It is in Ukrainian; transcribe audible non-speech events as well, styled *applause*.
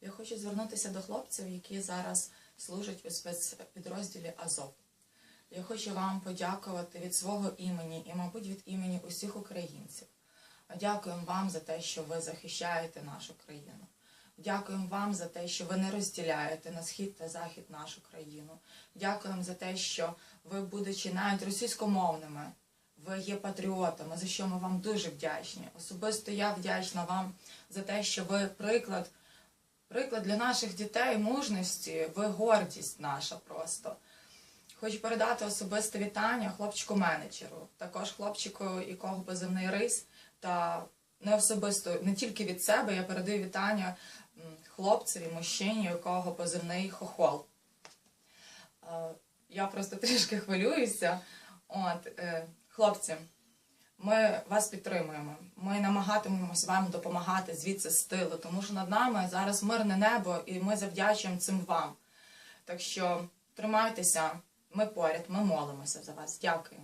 Я хочу звернутися до хлопців, які зараз служать у спецпідрозділі Азов. Я хочу вам подякувати від свого імені і, мабуть, від імені усіх українців. Дякуємо вам за те, що ви захищаєте нашу країну. Дякуємо вам за те, що ви не розділяєте на схід та захід нашу країну. Дякуємо за те, що ви, будучи навіть російськомовними, ви є патріотами, за що ми вам дуже вдячні. Особисто я вдячна вам за те, що ви приклад, приклад для наших дітей мужності, ви гордість наша просто. Хочу передати особисте вітання хлопчику-менеджеру, також хлопчику, якого позивний рис, та не особисто, не тільки від себе, я передаю вітання хлопцеві, мужчині, якого позивний хохол. Е, Я просто *laughs* трішки хвилююся. От, е, хлопці, ми вас підтримуємо. Ми намагатимемось вам допомагати звідси з тилу, тому що над нами зараз мирне небо, і ми завдячуємо цим вам. Так що тримайтеся, ми поряд, ми молимося за вас. Дякую.